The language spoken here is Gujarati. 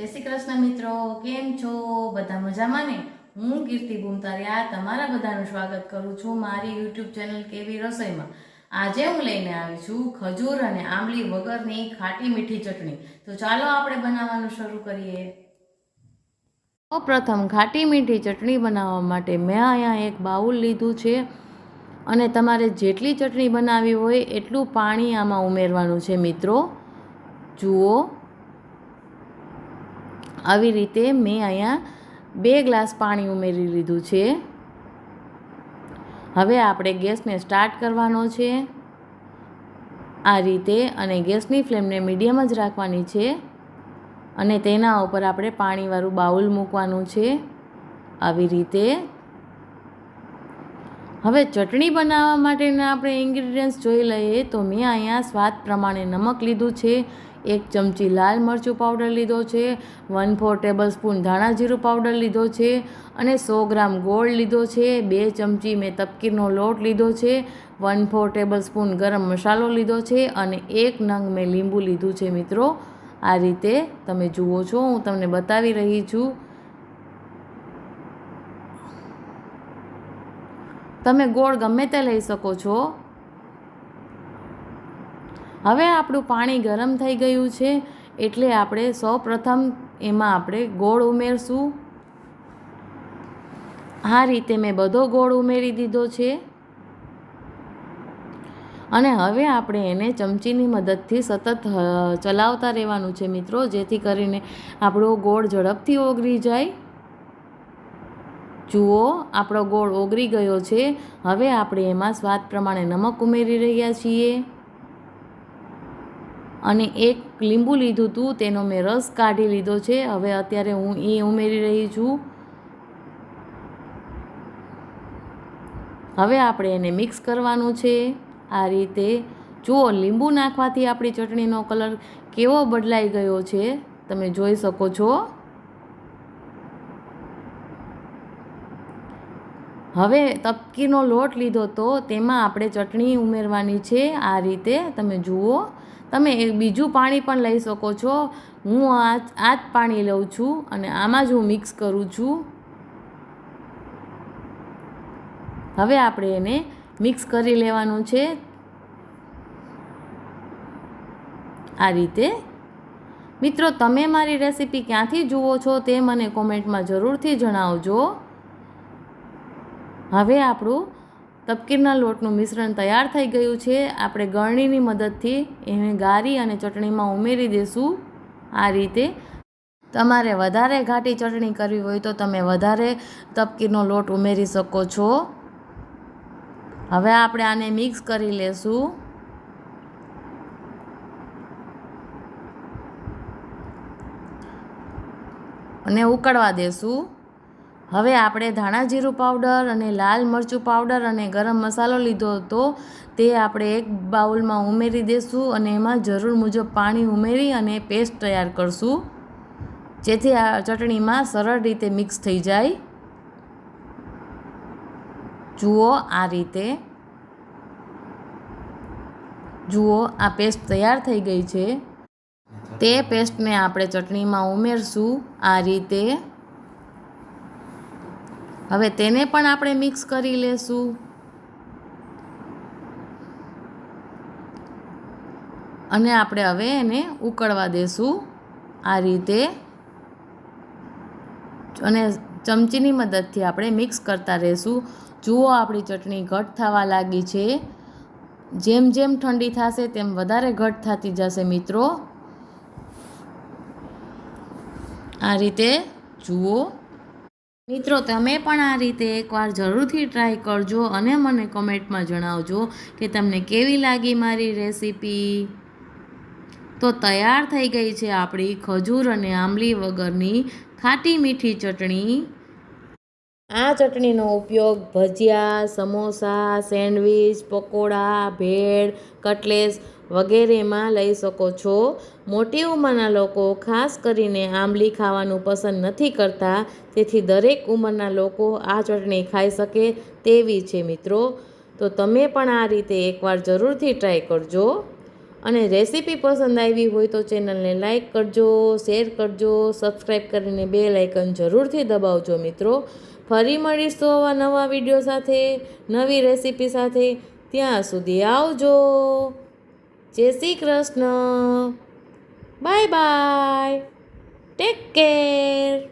જય શ્રી કૃષ્ણ મિત્રો, કેમ છો? બધા મજામાં ને? હું કીર્તિ ભૂમતારિયા, તમારા બધાનું સ્વાગત કરું છું મારી યુટ્યુબ ચેનલ કેવી રસોઈમાં. આજે હું લઈને આવી છું ખજૂર અને આંબલી વગરની ખાટી મીઠી ચટણી. તો ચાલો આપણે બનાવવાનું શરૂ કરીએ. પ્રથમ ખાટી મીઠી ચટણી બનાવવા માટે મેં અહીંયા એક બાઉલ લીધું છે અને તમારે જેટલી ચટણી બનાવવી હોય એટલું પાણી આમાં ઉમેરવાનું છે મિત્રો. જુઓ. આવી રીતે મેં અહીંયા બે ગ્લાસ પાણી ઉમેરી લીધું છે. હવે આપણે ગેસને સ્ટાર્ટ કરવાનો છે. આ રીતે અને ગેસની ફ્લેમને મીડિયમ જ રાખવાની છે અને તેના ઉપર આપણે પાણીવાળું બાઉલ મૂકવાનું છે. આવી રીતે. હવે ચટણી બનાવવા માટેના આપણે ઇન્ગ્રીડિયન્ટ્સ જોઈ લઈએ તો મેં અહીંયા સ્વાદ પ્રમાણે નમક લીધું છે. એક ચમચી લાલ મરચું પાવડર લીધો છે વન ફોર ટેબલ સ્પૂન ધાણા જીરું પાવડર લીધો છે અને સો ગ્રામ ગોળ લીધો છે, બે ચમચી મેં તપકીરનો લોટ લીધો છે વન ફોર ટેબલ સ્પૂન ગરમ મસાલો લીધો છે અને એક નંગ મેં લીંબુ લીધું છે મિત્રો. આ રીતે તમે જુઓ છો, હું તમને બતાવી રહી છું. તમે ગોળ ગમે તે લઈ શકો છો. હવે આપણું પાણી ગરમ થઈ ગયું છે એટલે આપણે સૌ પ્રથમ એમાં આપણે ગોળ ઉમેરશું. આ રીતે મેં બધો ગોળ ઉમેરી દીધો છે. અને હવે આપણે એને ચમચીની મદદથી સતત ચલાવતા રહેવાનું છે મિત્રો, જેથી કરીને આપણો ગોળ ઝડપથી ઓગળી જાય. જુઓ, આપણો ગોળ ઓગળી ગયો છે. હવે આપણે એમાં સ્વાદ પ્રમાણે નમક ઉમેરી રહ્યા છીએ. અને એક લીંબુ લીધું હતું તેનો મેં રસ કાઢી લીધો છે. હવે અત્યારે હું એ ઉમેરી રહી છું. હવે આપણે એને મિક્સ કરવાનું છે. આ રીતે જુઓ લીંબુ નાખવાથી આપણી ચટણીનો કલર કેવો બદલાઈ ગયો છે, તમે જોઈ શકો છો. હવે તપકીનો લોટ લીધો તો તેમાં આપણે ચટણી ઉમેરવાની છે. આ રીતે તમે જુઓ. તમે એક બીજું પાણી પણ લઈ શકો છો. હું આ આ જ પાણી લઉં છું અને આમાં જ હું મિક્સ કરું છું. હવે આપણે એને મિક્સ કરી લેવાનું છે. આ રીતે. મિત્રો, તમે મારી રેસીપી ક્યાંથી જુઓ છો તે મને કોમેન્ટમાં જરૂરથી જણાવજો. હવે આપણું તપકીરના લોટનું મિશ્રણ તૈયાર થઈ ગયું છે. આપણે ગળણીની મદદથી એને ગારી અને ચટણીમાં ઉમેરી દઈશું આ રીતે તમારે વધારે ઘાટી ચટણી કરવી હોય તો તમે વધારે તપકીરનો લોટ ઉમેરી શકો છો. હવે આપણે આને મિક્સ કરી લેશું. અને ઉકળવા દેશું. હવે આપણે ધાણા જીરું પાવડર અને લાલ મરચું પાવડર અને ગરમ મસાલો લીધો હતો તે આપણે એક બાઉલમાં ઉમેરી દઈશું અને એમાં જરૂર મુજબ પાણી ઉમેરી અને પેસ્ટ તૈયાર કરશું. જેથી આ ચટણીમાં સરળ રીતે મિક્સ થઈ જાય. જુઓ આ રીતે. જુઓ આ પેસ્ટ તૈયાર થઈ ગઈ છે. તે પેસ્ટને આપણે ચટણીમાં ઉમેરશું આ રીતે. હવે તેને પણ આપણે મિક્સ કરી લેશું. અને આપણે હવે એને ઉકળવા દેશું આ રીતે. અને ચમચીની મદદથી આપણે મિક્સ કરતા રહેશું. જુઓ આપણી ચટણી ઘટ થવા લાગી છે. જેમ જેમ ઠંડી થશે તેમ વધારે ઘટ થતી જશે મિત્રો. આ રીતે જુઓ. મિત્રો, તમે પણ આ રીતે એકવાર જરૂરથી ટ્રાય કરજો અને મને કોમેન્ટમાં જણાવજો કે તમને કેવી લાગી મારી રેસીપી તો તૈયાર થઈ ગઈ છે આપણી ખજૂર અને આંબલી વગરની ખાટી મીઠી ચટણી. આ ચટણીનો ઉપયોગ ભજીયા, સમોસા, સેન્ડવીચ, પકોડા, ભેળ, કટલેસ વગેરેમાં લઈ શકો છો. મોટી ઉંમરના લોકો ખાસ કરીને આંબલી ખાવાનું પસંદ નથી કરતા, તેથી દરેક ઉંમરના લોકો આ ચટણી ખાઈ શકે તેવી છે મિત્રો. તો તમે પણ આ રીતે એકવાર જરૂરથી ટ્રાય કરજો. અને રેસીપી પસંદ આવી હોય તો ચેનલને લાઇક કરજો, શેર કરજો સબસ્ક્રાઈબ કરીને બે લાઇકન જરૂરથી દબાવજો મિત્રો. ફરી મળીશું આવા નવા વીડિયો સાથે, નવી રેસીપી સાથે. ત્યાં સુધી આવજો. જય Shri Krishna. Bye bye take care